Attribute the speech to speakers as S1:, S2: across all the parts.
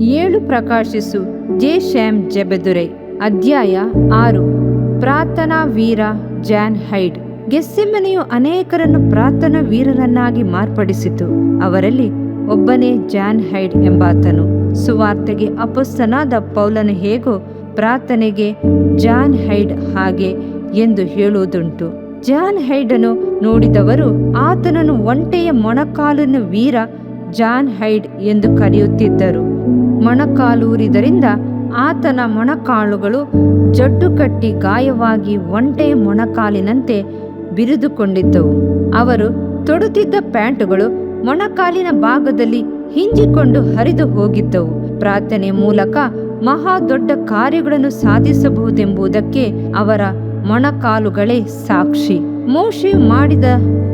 S1: ಏಳು ಪ್ರಕಾಶಿಸು ಜೆ ಶ್ಯಾಮ್ ಜೆಬೆದುರೈ, ಅಧ್ಯಾಯ ಆರು. ಪ್ರಾರ್ಥನಾ ವೀರ ಜಾನ್ ಹೈಡ್. ಗೆಸ್ಸಿಮ್ಮನೆಯು ಅನೇಕರನ್ನು ಪ್ರಾರ್ಥನಾ ವೀರರನ್ನಾಗಿ ಮಾರ್ಪಡಿಸಿತು. ಅವರಲ್ಲಿ ಒಬ್ಬನೇ ಜಾನ್ ಹೈಡ್ ಎಂಬಾತನು. ಸುವಾರ್ತೆಗೆ ಅಪಸ್ತನಾದ ಪೌಲನು ಹೇಗೋ ಪ್ರಾರ್ಥನೆಗೆ ಜಾನ್ ಹೈಡ್ ಹಾಗೆ ಎಂದು ಹೇಳುವುದುಂಟು. ಜಾನ್ ಹೈಡನು ನೋಡಿದವರು ಆತನನ್ನು ಒಂಟೆಯ ಮೊಣಕಾಲಿನ ವೀರ ಜಾನ್ ಹೈಡ್ ಎಂದು ಕರೆಯುತ್ತಿದ್ದರು. ಮೊಣಕಾಲೂರಿದರಿಂದ ಆತನ ಮೊಣಕಾಲುಗಳು ಜಡ್ಡು ಕಟ್ಟಿ ಗಾಯವಾಗಿ ಒಂಟೆ ಮೊಣಕಾಲಿನಂತೆ ಬಿರಿದುಕೊಂಡಿದ್ದವು ಅವರು ತೊಡುತ್ತಿದ್ದ ಪ್ಯಾಂಟುಗಳು ಮೊಣಕಾಲಿನ ಭಾಗದಲ್ಲಿ ಹಿಂಜಿಕೊಂಡು ಹರಿದು ಹೋಗಿದ್ದವು. ಪ್ರಾರ್ಥನೆ ಮೂಲಕ ಮಹಾ ದೊಡ್ಡ ಕಾರ್ಯಗಳನ್ನು ಸಾಧಿಸಬಹುದೆಂಬುದಕ್ಕೆ ಅವರ ಮೊಣಕಾಲುಗಳೇ ಸಾಕ್ಷಿ. ಮೋಶೆ ಮಾಡಿದ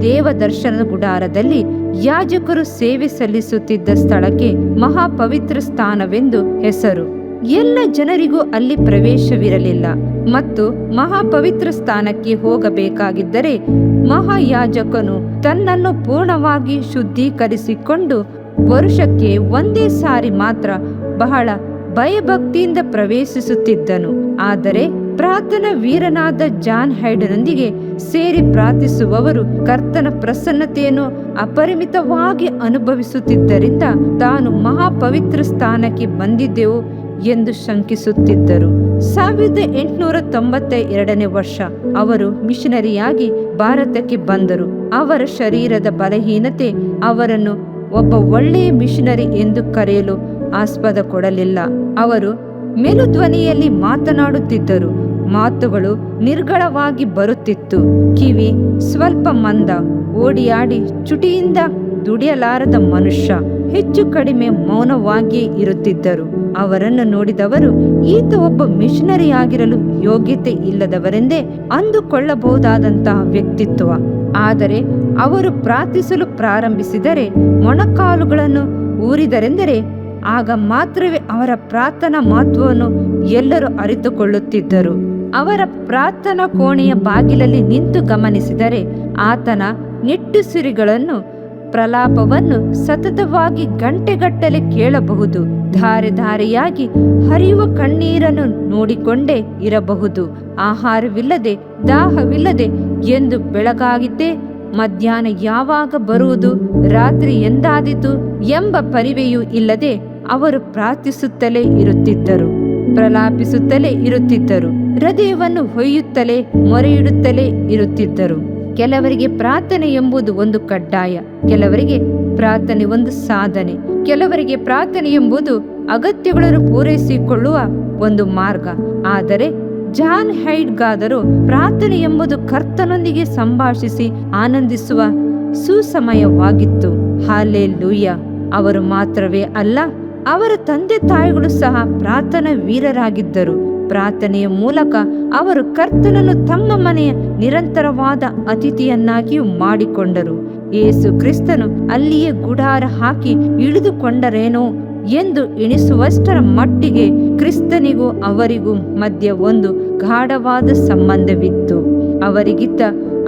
S1: ದೇವದರ್ಶನ ಗುಡಾರದಲ್ಲಿ ಯಾಜಕರು ಸೇವೆ ಸಲ್ಲಿಸುತ್ತಿದ್ದ ಸ್ಥಳಕ್ಕೆ ಮಹಾಪವಿತ್ರ ಸ್ಥಾನವೆಂದು ಹೆಸರು. ಎಲ್ಲ ಜನರಿಗೂ ಅಲ್ಲಿ ಪ್ರವೇಶವಿರಲಿಲ್ಲ ಮತ್ತು ಮಹಾಪವಿತ್ರ ಸ್ಥಾನಕ್ಕೆ ಹೋಗಬೇಕಾಗಿದ್ದರೆ ಮಹಾಯಾಜಕನು ತನ್ನನ್ನು ಪೂರ್ಣವಾಗಿ ಶುದ್ಧೀಕರಿಸಿಕೊಂಡು ವರುಷಕ್ಕೆ ಒಂದೇ ಸಾರಿ ಮಾತ್ರ ಬಹಳ ಭಯಭಕ್ತಿಯಿಂದ ಪ್ರವೇಶಿಸುತ್ತಿದ್ದನು. ಆದರೆ ಪ್ರಾರ್ಥನಾ ವೀರನಾದ ಜಾನ್ ಹೈಡನೊಂದಿಗೆ ಸೇರಿ ಪ್ರಾರ್ಥಿಸುವವರು ಕರ್ತನ ಪ್ರಸನ್ನತೆಯನ್ನು ಅಪರಿಮಿತವಾಗಿ ಅನುಭವಿಸುತ್ತಿದ್ದರಿಂದ ತಾನು ಮಹಾಪವಿತ್ರ ಸ್ಥಾನಕ್ಕೆ ಬಂದಿದ್ದೆವು ಎಂದು ಶಂಕಿಸುತ್ತಿದ್ದರು. ಸಾವಿರದ ಎಂಟುನೂರ ತೊಂಬತ್ತ ಎರಡನೇ ವರ್ಷ ಅವರು ಮಿಷನರಿಯಾಗಿ ಭಾರತಕ್ಕೆ ಬಂದರು. ಅವರ ಶರೀರದ ಬಲಹೀನತೆ ಅವರನ್ನು ಒಬ್ಬ ಒಳ್ಳೆಯ ಮಿಷನರಿ ಎಂದು ಕರೆಯಲು ಆಸ್ಪದ ಕೊಡಲಿಲ್ಲ. ಅವರು ಮೇಲುಧ್ವನಿಯಲ್ಲಿ ಮಾತನಾಡುತ್ತಿದ್ದರು. ಮಾತುಗಳು ನಿರ್ಗಳವಾಗಿ ಬರುತ್ತಿತ್ತು. ಕಿವಿ ಸ್ವಲ್ಪ ಮಂದ, ಓಡಿಯಾಡಿ ಚುಟಿಯಿಂದ ದುಡಿಯಲಾರದ ಮನುಷ್ಯ ಹೆಚ್ಚು ಕಡಿಮೆ ಮೌನವಾಗಿಯೇ ಇರುತ್ತಿದ್ದರು. ಅವರನ್ನು ನೋಡಿದವರು, ಈತ ಒಬ್ಬ ಮಿಷನರಿ ಆಗಿರಲು ಯೋಗ್ಯತೆ ಇಲ್ಲದವರೆಂದೇ ಅಂದುಕೊಳ್ಳಬಹುದಾದಂತಹ ವ್ಯಕ್ತಿತ್ವ. ಆದರೆ ಅವರು ಪ್ರಾರ್ಥಿಸಲು ಪ್ರಾರಂಭಿಸಿದರೆ ಮೊಣಕಾಲುಗಳನ್ನು ಊರಿದರೆಂದರೆ ಆಗ ಮಾತ್ರವೇ ಅವರ ಪ್ರಾರ್ಥನಾ ಮಹತ್ವವನ್ನು ಎಲ್ಲರೂ ಅರಿತುಕೊಳ್ಳುತ್ತಿದ್ದರು. ಅವರ ಪ್ರಾರ್ಥನಾ ಕೋಣೆಯ ಬಾಗಿಲಲ್ಲಿ ನಿಂತು ಗಮನಿಸಿದರೆ ಆತನ ನಿಟ್ಟುಸಿರಿಗಳನ್ನು ಪ್ರಲಾಪವನ್ನು ಸತತವಾಗಿ ಗಂಟೆಗಟ್ಟಲೆ ಕೇಳಬಹುದು. ಧಾರೆ ಧಾರೆಯಾಗಿ ಹರಿಯುವ ಕಣ್ಣೀರನ್ನು ನೋಡಿಕೊಂಡೇ ಇರಬಹುದು. ಆಹಾರವಿಲ್ಲದೆ, ದಾಹವಿಲ್ಲದೆ ಎಂದು ಬೆಳಗಾಗಿದ್ದೇ ಮಧ್ಯಾಹ್ನ ಯಾವಾಗ ಬರುವುದು, ರಾತ್ರಿ ಎಂದಾದೀತು ಎಂಬ ಪರಿವೆಯೂ ಇಲ್ಲದೆ ಅವರು ಪ್ರಾರ್ಥಿಸುತ್ತಲೇ ಇರುತ್ತಿದ್ದರು, ಪ್ರಲಾಪಿಸುತ್ತಲೇ ಇರುತ್ತಿದ್ದರು. ಹೃದಯವನ್ನು ಹೊಯ್ಯುತ್ತಲೇ, ಮೊರೆಯಿಡುತ್ತಲೇ ಇರುತ್ತಿದ್ದರು. ಕೆಲವರಿಗೆ ಪ್ರಾರ್ಥನೆ ಎಂಬುದು ಒಂದು ಕಡ್ಡಾಯ, ಕೆಲವರಿಗೆ ಪ್ರಾರ್ಥನೆ ಒಂದು ಸಾಧನೆ, ಕೆಲವರಿಗೆ ಪ್ರಾರ್ಥನೆ ಎಂಬುದು ಅಗತ್ಯಗಳನ್ನು ಪೂರೈಸಿಕೊಳ್ಳುವ ಒಂದು ಮಾರ್ಗ. ಆದರೆ ಜಾನ್ ಹೈಡ್ಗಾದರೂ ಪ್ರಾರ್ಥನೆ ಎಂಬುದು ಕರ್ತನೊಂದಿಗೆ ಸಂಭಾಷಿಸಿ ಆನಂದಿಸುವ ಸುಸಮಯವಾಗಿತ್ತು. ಹಾಲೆ ಲೂಯ್ಯ ಅವರು ಮಾತ್ರವೇ ಅಲ್ಲ, ಅವರ ತಂದೆ ತಾಯಿಗಳು ಸಹ ಪ್ರಾರ್ಥನಾ ವೀರರಾಗಿದ್ದರು ಪ್ರಾರ್ಥನೆಯ ಮೂಲಕ ಅವರು ಕರ್ತನನ್ನು ತಮ್ಮ ಮನೆಯ ನಿರಂತರವಾದ ಅತಿಥಿಯನ್ನಾಗಿಯೂ ಮಾಡಿಕೊಂಡರು. ಯೇಸು ಕ್ರಿಸ್ತನು ಅಲ್ಲಿಯೇ ಗುಡಾರ ಹಾಕಿ ಇಳಿದುಕೊಂಡರೇನೋ ಎಂದು ಎಣಿಸುವಷ್ಟರ ಮಟ್ಟಿಗೆ ಕ್ರಿಸ್ತನಿಗೂ ಅವರಿಗೂ ಮಧ್ಯ ಒಂದು ಗಾಢವಾದ ಸಂಬಂಧವಿತ್ತು. ಅವರಿಗಿದ್ದ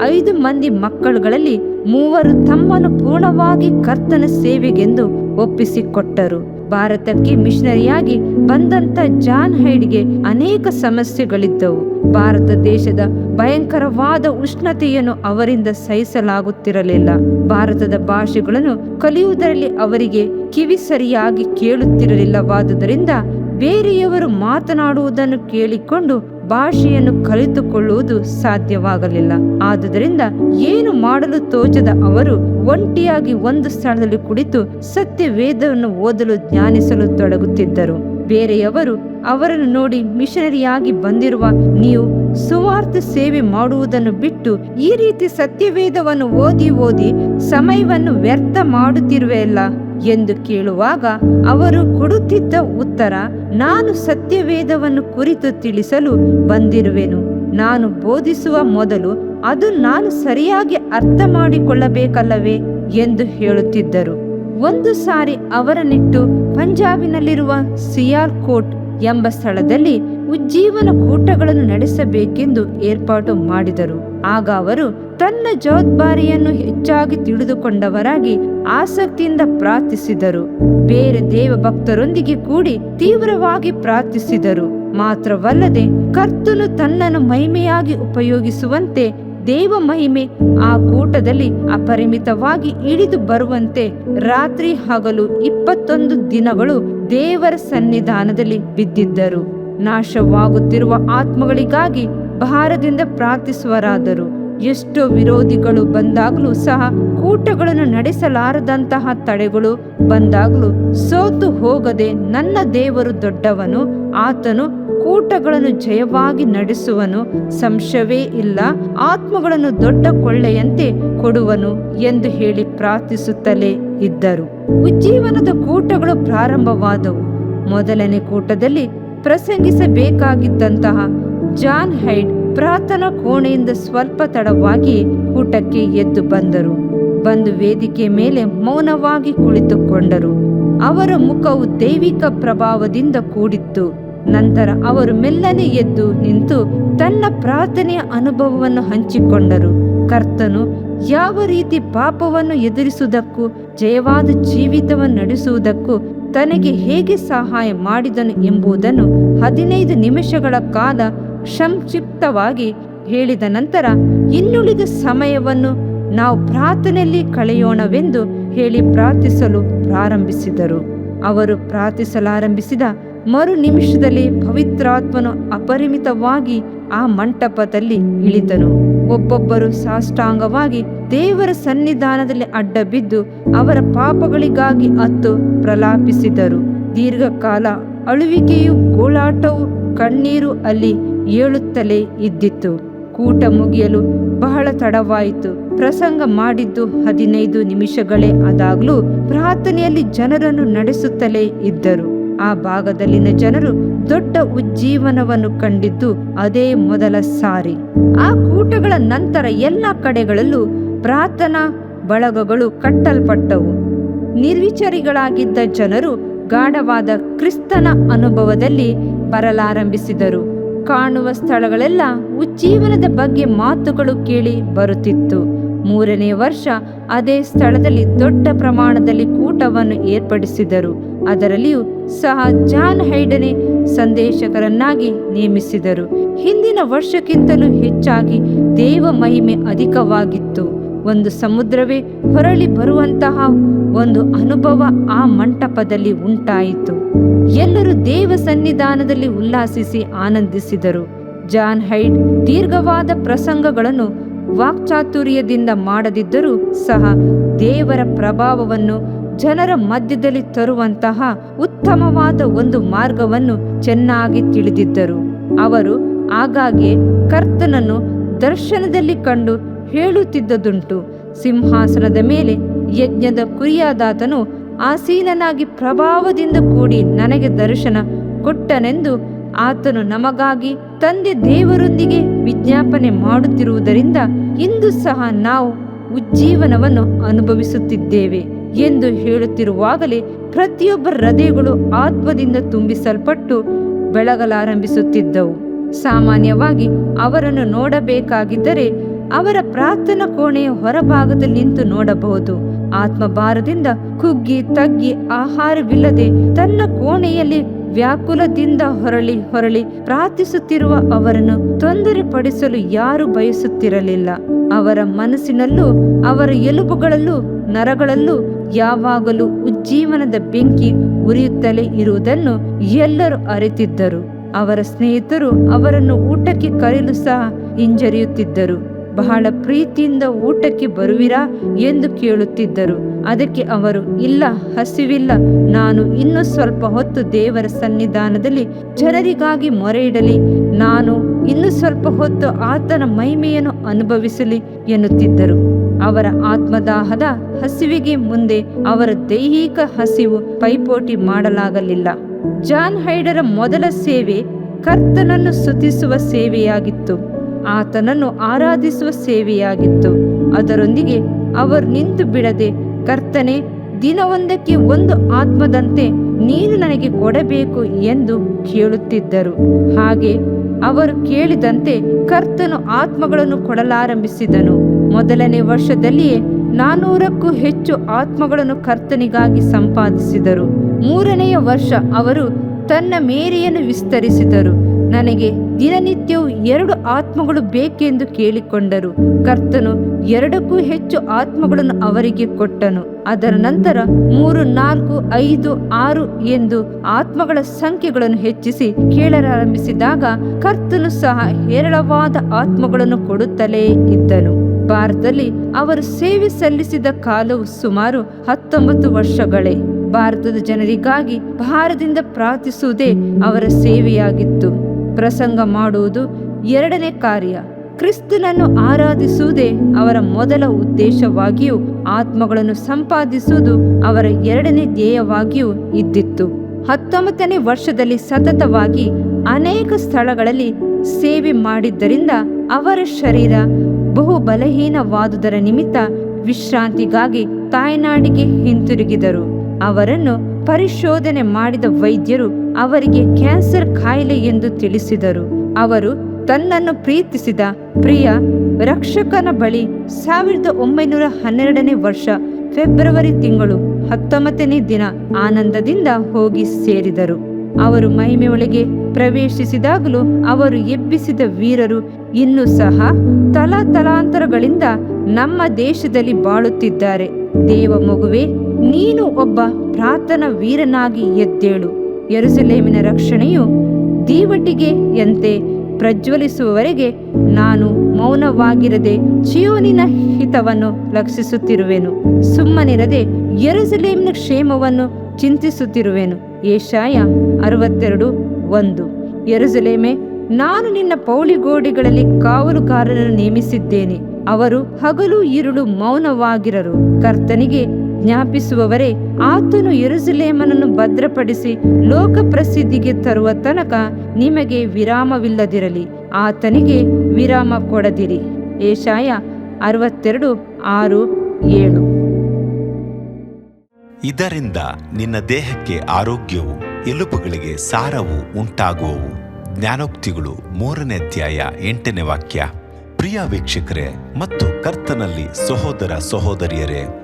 S1: ಐದು ಮಂದಿ ಮಕ್ಕಳುಗಳಲ್ಲಿ ಮೂವರು ತಮ್ಮನ್ನು ಪೂರ್ಣವಾಗಿ ಕರ್ತನ ಸೇವೆಗೆಂದು ಒಪ್ಪಿಸಿಕೊಟ್ಟರು. ಭಾರತಕ್ಕೆ ಮಿಷನರಿಯಾಗಿ ಬಂದಂತ ಜಾನ್ ಹೈಡ್ಗೆ ಅನೇಕ ಸಮಸ್ಯೆಗಳಿದ್ದವು. ಭಾರತ ದೇಶದ ಭಯಂಕರವಾದ ಉಷ್ಣತೆಯನ್ನು ಅವರಿಂದ ಸಹಿಸಲಾಗುತ್ತಿರಲಿಲ್ಲ. ಭಾರತದ ಭಾಷೆಗಳನ್ನು ಕಲಿಯುವುದರಲ್ಲಿ ಅವರಿಗೆ ಕಿವಿ ಸರಿಯಾಗಿ ಕೇಳುತ್ತಿರಲಿಲ್ಲವಾದುದರಿಂದ ಬೇರೆಯವರು ಮಾತನಾಡುವುದನ್ನು ಕೇಳಿಕೊಂಡು ಭಾಷೆಯನ್ನು ಕಲಿತುಕೊಳ್ಳುವುದು ಸಾಧ್ಯವಾಗಲಿಲ್ಲ. ಆದುದರಿಂದ ಏನು ಮಾಡಲು ತೋಚದ ಅವರು ಒಂಟಿಯಾಗಿ ಒಂದು ಸ್ಥಳದಲ್ಲಿ ಕುಳಿತು ಸತ್ಯ ವೇದವನ್ನು ಓದಲು ಧ್ಯಾನಿಸಲು ತೊಡಗುತ್ತಿದ್ದರು. ಬೇರೆಯವರು ಅವರನ್ನು ನೋಡಿ ಮಿಷನರಿಯಾಗಿ ಬಂದಿರುವ ನೀವು ಸುವಾರ್ಥ ಸೇವೆ ಮಾಡುವುದನ್ನು ಬಿಟ್ಟು ಈ ರೀತಿ ಸತ್ಯವೇದವನ್ನು ಓದಿ ಓದಿ ಸಮಯವನ್ನು ವ್ಯರ್ಥ ಮಾಡುತ್ತಿರುವೆಯಲ್ಲ. ಎಂದು ಕೇಳುವಾಗ ಅವರು ಕೊಡುತ್ತಿದ್ದ ಉತ್ತರ, ನಾನು ಸತ್ಯವೇದವನ್ನು ಕುರಿತು ತಿಳಿಸಲು ಬಂದಿರುವೆನು. ನಾನು ಬೋಧಿಸುವ ಮೊದಲು ಅದು ನಾನು ಸರಿಯಾಗಿ ಅರ್ಥ ಮಾಡಿಕೊಳ್ಳಬೇಕಲ್ಲವೇ? ಎಂದು ಹೇಳುತ್ತಿದ್ದರು. ಒಂದು ಸಾರಿ ಅವರನ್ನಿಟ್ಟು ಪಂಜಾಬಿನಲ್ಲಿರುವ ಸಿಯಾಲ್ಕೋಟ್ ಎಂಬ ಸ್ಥಳದಲ್ಲಿ ಉಜ್ಜೀವನ ಕೂಟಗಳನ್ನು ನಡೆಸಬೇಕೆಂದು ಏರ್ಪಾಟು ಮಾಡಿದರು. ಆಗ ಅವರು ತನ್ನ ಜವಾಬ್ದಾರಿಯನ್ನು ಹೆಚ್ಚಾಗಿ ತಿಳಿದುಕೊಂಡವರಾಗಿ ಆಸಕ್ತಿಯಿಂದ ಪ್ರಾರ್ಥಿಸಿದರು. ಬೇರೆ ದೇವಭಕ್ತರೊಂದಿಗೆ ಕೂಡಿ ತೀವ್ರವಾಗಿ ಪ್ರಾರ್ಥಿಸಿದರು. ಮಾತ್ರವಲ್ಲದೆ ಕರ್ತನು ತನ್ನನ್ನು ಮಹಿಮೆಯಾಗಿ ಉಪಯೋಗಿಸುವಂತೆ ದೇವ ಮಹಿಮೆ ಆ ಕೂಟದಲ್ಲಿ ಅಪರಿಮಿತವಾಗಿ ಇಳಿದು ಬರುವಂತೆ ರಾತ್ರಿ ಹಗಲು ಇಪ್ಪತ್ತೊಂದು ದಿನಗಳು ದೇವರ ಸನ್ನಿಧಾನದಲ್ಲಿ ಬಿದ್ದಿದ್ದರು. ನಾಶವಾಗುತ್ತಿರುವ ಆತ್ಮಗಳಿಗಾಗಿ ಭಾರದಿಂದ ಪ್ರಾರ್ಥಿಸುವರಾದರು. ಎಷ್ಟೋ ವಿರೋಧಿಗಳು ಬಂದಾಗಲೂ ಸಹ ಕೂಟಗಳನ್ನು ನಡೆಸಲಾರದಂತಹ ತಡೆಗಳು ಬಂದಾಗಲೂ ಸೋತು ಹೋಗದೆ ನನ್ನ ದೇವರು ದೊಡ್ಡವನು, ಆತನು ಕೂಟಗಳನ್ನು ಜಯವಾಗಿ ನಡೆಸುವನು, ಸಂಶಯವೇ ಇಲ್ಲ, ಆತ್ಮಗಳನ್ನು ದೊಡ್ಡ ಕೊಳ್ಳೆಯಂತೆ ಕೊಡುವನು ಎಂದು ಹೇಳಿ ಪ್ರಾರ್ಥಿಸುತ್ತಲೇ ಇದ್ದರು. ಉಜ್ಜೀವನದ ಕೂಟಗಳು ಪ್ರಾರಂಭವಾದವು. ಮೊದಲನೇ ಕೂಟದಲ್ಲಿ ಪ್ರಸಂಗಿಸಬೇಕಾಗಿದ್ದಂತಹ ಜಾನ್ ಹೈಡ್ ಪ್ರಾರ್ಥನಾ ಕೋಣೆಯಿಂದ ಸ್ವಲ್ಪ ತಡವಾಗಿ ಊಟಕ್ಕೆ ಎದ್ದು ಬಂದರು. ಬಂದು ವೇದಿಕೆ ಮೇಲೆ ಮೌನವಾಗಿ ಕುಳಿತುಕೊಂಡರು. ಅವರ ಮುಖವು ದೈವಿಕ ಪ್ರಭಾವದಿಂದ ಕೂಡಿತ್ತು. ನಂತರ ಅವರು ಮೆಲ್ಲನೆ ಎದ್ದು ನಿಂತು ತನ್ನ ಪ್ರಾರ್ಥನೆಯ ಅನುಭವವನ್ನು ಹಂಚಿಕೊಂಡರು. ಕರ್ತನು ಯಾವ ರೀತಿ ಪಾಪವನ್ನು ಎದುರಿಸುವುದಕ್ಕೂ, ಜಯವಾದ ಜೀವಿತವನ್ನು ನಡೆಸುವುದಕ್ಕೂ ತನಗೆ ಹೇಗೆ ಸಹಾಯ ಮಾಡಿದನು ಎಂಬುದನ್ನು ಹದಿನೈದು ನಿಮಿಷಗಳ ಕಾಲ ಸಂಕ್ಷಿಪ್ತವಾಗಿ ಹೇಳಿದ ನಂತರ ಇನ್ನುಳಿದ ಸಮಯವನ್ನು ನಾವು ಪ್ರಾರ್ಥನೆಯಲ್ಲಿ ಕಳೆಯೋಣವೆಂದು ಹೇಳಿ ಪ್ರಾರ್ಥಿಸಲು ಪ್ರಾರಂಭಿಸಿದರು. ಅವರು ಪ್ರಾರ್ಥಿಸಲಾರಂಭಿಸಿದ ಮರು ನಿಮಿಷದಲ್ಲಿ ಪವಿತ್ರಾತ್ಮನು ಅಪರಿಮಿತವಾಗಿ ಆ ಮಂಟಪದಲ್ಲಿ ಇಳಿದನು. ಒಬ್ಬೊಬ್ಬರು ಸಾಷ್ಟಾಂಗವಾಗಿ ದೇವರ ಸನ್ನಿಧಾನದಲ್ಲಿ ಅಡ್ಡ ಬಿದ್ದು ಅವರ ಪಾಪಗಳಿಗಾಗಿ ಅತ್ತು ಪ್ರಲಾಪಿಸಿದರು. ದೀರ್ಘಕಾಲ ಅಳುವಿಕೆಯು ಗೋಳಾಟವು ಕಣ್ಣೀರು ಅಲ್ಲಿ ಏಳುತ್ತಲೇ ಇದ್ದಿತ್ತು. ಕೂಟ ಮುಗಿಯಲು ಬಹಳ ತಡವಾಯಿತು. ಪ್ರಸಂಗ ಮಾಡಿದ್ದು ಹದಿನೈದು ನಿಮಿಷಗಳೇ ಆದಾಗ್ಲೂ ಪ್ರಾರ್ಥನೆಯಲ್ಲಿ ಜನರನ್ನು ನಡೆಸುತ್ತಲೇ ಇದ್ದರು. ಆ ಭಾಗದಲ್ಲಿನ ಜನರು ದೊಡ್ಡ ಉಜ್ಜೀವನವನ್ನು ಕಂಡಿದ್ದು ಅದೇ ಮೊದಲ ಸಾರಿ. ಆ ಕೂಟಗಳ ನಂತರ ಎಲ್ಲ ಕಡೆಗಳಲ್ಲೂ ಪ್ರಾರ್ಥನಾ ಬಳಗಗಳು ಕಟ್ಟಲ್ಪಟ್ಟವು. ನಿರ್ವಿಚಾರಿಗಳಾಗಿದ್ದ ಜನರು ಗಾಢವಾದ ಕ್ರಿಸ್ತನ ಅನುಭವದಲ್ಲಿ ಬರಲಾರಂಭಿಸಿದರು. ಕಾಣುವ ಸ್ಥಳಗಳೆಲ್ಲ ಉಜ್ಜೀವನದ ಬಗ್ಗೆ ಮಾತುಗಳು ಕೇಳಿ ಬರುತ್ತಿತ್ತು. ಮೂರನೇ ವರ್ಷ ಅದೇ ಸ್ಥಳದಲ್ಲಿ ದೊಡ್ಡ ಪ್ರಮಾಣದಲ್ಲಿ ಕೂಟವನ್ನು ಏರ್ಪಡಿಸಿದರು. ಅದರಲ್ಲಿಯೂ ಸಹ ಜಾನ್ ಹೈಡನೆ ಸಂದೇಶಕರನ್ನಾಗಿ ನೇಮಿಸಿದರು. ಹಿಂದಿನ ವರ್ಷಕ್ಕಿಂತಲೂ ಹೆಚ್ಚಾಗಿ ದೇವ ಮಹಿಮೆ ಅಧಿಕವಾಗಿತ್ತು. ಒಂದು ಸಮುದ್ರವೇ ಹೊರಳಿ ಬರುವಂತಹ ಒಂದು ಅನುಭವ ಆ ಮಂಟಪದಲ್ಲಿ ಉಂಟಾಯಿತು. ಎಲ್ಲರೂ ದೇವ ಸನ್ನಿಧಾನದಲ್ಲಿ ಉಲ್ಲಾಸಿಸಿ ಆನಂದಿಸಿದರು. ಜಾನ್ ಹೈಡ್ ದೀರ್ಘವಾದ ಪ್ರಸಂಗಗಳನ್ನು ವಾಕ್ಚಾತುರ್ಯದಿಂದ ಮಾಡದಿದ್ದರೂ ಸಹ ದೇವರ ಪ್ರಭಾವವನ್ನು ಜನರ ಮಧ್ಯದಲ್ಲಿ ತರುವಂತಹ ಉತ್ತಮವಾದ ಒಂದು ಮಾರ್ಗವನ್ನು ಚೆನ್ನಾಗಿ ತಿಳಿದಿದ್ದರು. ಅವರು ಆಗಾಗ್ಗೆ ಕರ್ತನನ್ನು ದರ್ಶನದಲ್ಲಿ ಕಂಡು ಹೇಳುತ್ತಿದ್ದುದುಂಟು. ಸಿಂಹಾಸನದ ಮೇಲೆ ಯಜ್ಞದ ಕುರಿಯಾದಾತನು ಆಸೀನನಾಗಿ ಪ್ರಭಾವದಿಂದ ಕೂಡಿ ನನಗೆ ದರ್ಶನ ಕೊಟ್ಟನೆಂದು ಆತನು ನಮಗಾಗಿ ತಂದೆ ದೇವರೊಂದಿಗೆ ವಿಜ್ಞಾಪನೆ ಮಾಡುತ್ತಿರುವುದರಿಂದ ಇಂದು ಸಹ ನಾವು ಉಜ್ಜೀವನವನ್ನು ಅನುಭವಿಸುತ್ತಿದ್ದೇವೆ ಎಂದು ಹೇಳುತ್ತಿರುವಾಗಲೇ ಪ್ರತಿಯೊಬ್ಬ ಹೃದಯಗಳು ಆತ್ಮದಿಂದ ತುಂಬಿಸಲ್ಪಟ್ಟು ಬೆಳಗಲಾರಂಭಿಸುತ್ತಿದ್ದವು. ಸಾಮಾನ್ಯವಾಗಿ ಅವರನ್ನು ನೋಡಬೇಕಾಗಿದ್ದರೆ ಅವರ ಪ್ರಾರ್ಥನಾ ಕೋಣೆಯ ಹೊರಭಾಗದಲ್ಲಿ ನಿಂತು ನೋಡಬಹುದು. ಆತ್ಮಭಾರದಿಂದ ಕುಗ್ಗಿ ತಗ್ಗಿ ಆಹಾರವಿಲ್ಲದೆ ತನ್ನ ಕೋಣೆಯಲ್ಲಿ ವ್ಯಾಕುಲದಿಂದ ಹೊರಳಿ ಹೊರಳಿ ಪ್ರಾರ್ಥಿಸುತ್ತಿರುವ ಅವರನ್ನು ತೊಂದರೆಪಡಿಸಲು ಯಾರು ಬಯಸುತ್ತಿರಲಿಲ್ಲ. ಅವರ ಮನಸ್ಸಿನಲ್ಲೂ, ಅವರ ಎಲುಬುಗಳಲ್ಲೂ, ನರಗಳಲ್ಲೂ ಯಾವಾಗಲೂ ಉಜ್ಜೀವನದ ಬೆಂಕಿ ಉರಿಯುತ್ತಲೇ ಇರುವುದನ್ನು ಎಲ್ಲರೂ ಅರಿತಿದ್ದರು. ಅವರ ಸ್ನೇಹಿತರು ಅವರನ್ನು ಊಟಕ್ಕೆ ಕರೆಯಲು ಸಹ ಹಿಂಜರಿಯುತ್ತಿದ್ದರು. ಬಹಳ ಪ್ರೀತಿಯಿಂದ ಊಟಕ್ಕೆ ಬರುವಿರಾ ಎಂದು ಕೇಳುತ್ತಿದ್ದರು. ಅದಕ್ಕೆ ಅವರು, ಇಲ್ಲ, ಹಸಿವಿಲ್ಲ, ನಾನು ಇನ್ನೂ ಸ್ವಲ್ಪ ಹೊತ್ತು ದೇವರ ಸನ್ನಿಧಾನದಲ್ಲಿ ಜನರಿಗಾಗಿ ಮೊರೆ ನಾನು ಇನ್ನು ಸ್ವಲ್ಪ ಹೊತ್ತು ಆತನ ಮಹಿಮೆಯನ್ನು ಅನುಭವಿಸಲಿ ಎನ್ನುತ್ತಿದ್ದರು. ಅವರ ಆತ್ಮದಾಹದ ಹಸಿವಿಗೆ ಮುಂದೆ ಅವರ ದೈಹಿಕ ಹಸಿವು ಪೈಪೋಟಿ ಮಾಡಲಾಗಲಿಲ್ಲ. ಜಾನ್ ಹೈಡರ ಮೊದಲ ಸೇವೆ ಕರ್ತನನ್ನು ಸುತಿಸುವ ಸೇವೆಯಾಗಿತ್ತು. ಆತನನ್ನು ಆರಾಧಿಸುವ ಸೇವೆಯಾಗಿತ್ತು. ಅದರೊಂದಿಗೆ ಅವರು ನಿಂತು ಬಿಡದೆ, ಕರ್ತನೆ, ದಿನವೊಂದಕ್ಕೆ ಒಂದು ಆತ್ಮದಂತೆ ನೀನು ನನಗೆ ಕೊಡಬೇಕು ಎಂದು ಕೇಳುತ್ತಿದ್ದರು. ಹಾಗೆ ಅವರು ಕೇಳಿದಂತೆ ಕರ್ತನು ಆತ್ಮಗಳನ್ನು ಕೊಡಲಾರಂಭಿಸಿದನು. ಮೊದಲನೇ ವರ್ಷದಲ್ಲಿಯೇ ನಾನೂರಕ್ಕೂ ಹೆಚ್ಚು ಆತ್ಮಗಳನ್ನು ಕರ್ತನಿಗಾಗಿ ಸಂಪಾದಿಸಿದರು. ಮೂರನೆಯ ವರ್ಷ ಅವರು ತನ್ನ ಮೇರೆಯನ್ನು ವಿಸ್ತರಿಸಿದರು. ನನಗೆ ದಿನನಿತ್ಯವೂ ಎರಡು ಆತ್ಮಗಳು ಬೇಕೆಂದು ಕೇಳಿಕೊಂಡರು. ಕರ್ತನು ಎರಡಕ್ಕೂ ಹೆಚ್ಚು ಆತ್ಮಗಳನ್ನು ಅವರಿಗೆ ಕೊಟ್ಟನು. ಅದರ ನಂತರ ಮೂರು, ನಾಲ್ಕು, ಐದು, ಆರು ಎಂದು ಆತ್ಮಗಳ ಸಂಖ್ಯೆಗಳನ್ನು ಹೆಚ್ಚಿಸಿ ಕೇಳಲಾರಂಭಿಸಿದಾಗ ಕರ್ತನು ಸಹ ಹೇರಳವಾದ ಆತ್ಮಗಳನ್ನು ಕೊಡುತ್ತಲೇ ಇದ್ದನು. ಭಾರತದಲ್ಲಿ ಅವರು ಸೇವೆ ಸಲ್ಲಿಸಿದ ಕಾಲವು ಸುಮಾರು ಹತ್ತೊಂಬತ್ತು ವರ್ಷಗಳೇ. ಭಾರತದ ಜನರಿಗಾಗಿ ಭಾರದಿಂದ ಪ್ರಾರ್ಥಿಸುವುದೇ ಅವರ ಸೇವೆಯಾಗಿತ್ತು. ಪ್ರಸಂಗ ಮಾಡುವುದು ಎರಡನೇ ಕಾರ್ಯ. ಕ್ರಿಸ್ತನನ್ನು ಆರಾಧಿಸುವುದೇ ಅವರ ಮೊದಲ ಉದ್ದೇಶವಾಗಿಯೂ, ಆತ್ಮಗಳನ್ನು ಸಂಪಾದಿಸುವುದು ಅವರ ಎರಡನೇ ಧ್ಯೇಯವಾಗಿಯೂ ಇದ್ದಿತ್ತು. ಹತ್ತೊಂಬತ್ತನೇ ವರ್ಷದಲ್ಲಿ ಸತತವಾಗಿ ಅನೇಕ ಸ್ಥಳಗಳಲ್ಲಿ ಸೇವೆ ಮಾಡಿದ್ದರಿಂದ ಅವರ ಶರೀರ ಬಹು ಬಲಹೀನವಾದುದರ ನಿಮಿತ್ತ ವಿಶ್ರಾಂತಿಗಾಗಿ ತಾಯ್ನಾಡಿಗೆ ಹಿಂತಿರುಗಿದರು ಅವರನ್ನು ಪರಿಶೋಧನೆ ಮಾಡಿದ ವೈದ್ಯರು ಅವರಿಗೆ ಕ್ಯಾನ್ಸರ್ ಕಾಯಿಲೆ ಎಂದು ತಿಳಿಸಿದರು. ಅವರು ತನ್ನನ್ನು ಪ್ರೀತಿಸಿದ ಪ್ರಿಯ ರಕ್ಷಕನ ಬಳಿ ಸಾವಿರದ ಒಂಬೈನೂರ ಹನ್ನೆರಡನೇ ವರ್ಷ ಫೆಬ್ರವರಿ ತಿಂಗಳು ಹತ್ತೊಂಬತ್ತನೇ ದಿನ ಆನಂದದಿಂದ ಹೋಗಿ ಸೇರಿದರು. ಅವರು ಮಹಿಮೆಯೊಳಗೆ ಪ್ರವೇಶಿಸಿದಾಗಲೂ ಅವರು ಎಬ್ಬಿಸಿದ ವೀರರು ಇನ್ನೂ ಸಹ ತಲಾತಲಾಂತರಗಳಿಂದ ನಮ್ಮ ದೇಶದಲ್ಲಿ ಬಾಳುತ್ತಿದ್ದಾರೆ. ದೇವ ಮಗುವೆ ನೀನು ಒಬ್ಬ ಪ್ರಾರ್ಥನಾ ವೀರನಾಗಿ ಎದ್ದೇಳು. ಎರುಸಲೇಮಿನ ರಕ್ಷಣೆಯು ದೀವಟಿಗೆಯಂತೆ ಪ್ರಜ್ವಲಿಸುವವರೆಗೆ ನಾನು ಮೌನವಾಗಿರದೆ ಚಿಯೋನಿನ ಹಿತವನ್ನು ಲಕ್ಷಿಸುತ್ತಿರುವೆನು. ಸುಮ್ಮನಿರದೆ ಎರುಸಲೇಮಿನ ಕ್ಷೇಮವನ್ನು ಚಿಂತಿಸುತ್ತಿರುವೆನು. ಏಷಾಯ ಅರವತ್ತೆರಡು ಒಂದು. ಎರುಸಲೇಮೆ ನಾನು ನಿನ್ನ ಪೌಳಿಗೋಡೆಗಳಲ್ಲಿ ಕಾವಲುಗಾರರನ್ನು ನೇಮಿಸಿದ್ದೇನೆ. ಅವರು ಹಗಲು ಇರುಳು ಮೌನವಾಗಿರರು. ಕರ್ತನಿಗೆ ಜ್ಞಾಪಿಸುವವರೇ, ಆತನು ಯೆರೂಸಲೇಮನನ್ನು ಭದ್ರಪಡಿಸಿ ಲೋಕ ಪ್ರಸಿದ್ಧಿಗೆ ತರುವ ತನಕ ನಿಮಗೆ ವಿರಾಮವಿಲ್ಲದಿರಲಿ, ಆತನಿಗೆ ವಿರಾಮ ಕೊಡದಿರಿ. ಏಷಾಯ ಅರವತ್ತೆರಡು, ಆರು, ಏಳು.
S2: ಇದರಿಂದ ನಿನ್ನ ದೇಹಕ್ಕೆ ಆರೋಗ್ಯವು, ಎಲುಬುಗಳಿಗೆ ಸಾರವು ಉಂಟಾಗುವವು. ಜ್ಞಾನೋಕ್ತಿಗಳು ಮೂರನೇ ಅಧ್ಯಾಯ ಎಂಟನೇ ವಾಕ್ಯ. ಪ್ರಿಯ ವೀಕ್ಷಕರೇ ಮತ್ತು ಕರ್ತನಲ್ಲಿ ಸಹೋದರ ಸಹೋದರಿಯರೇ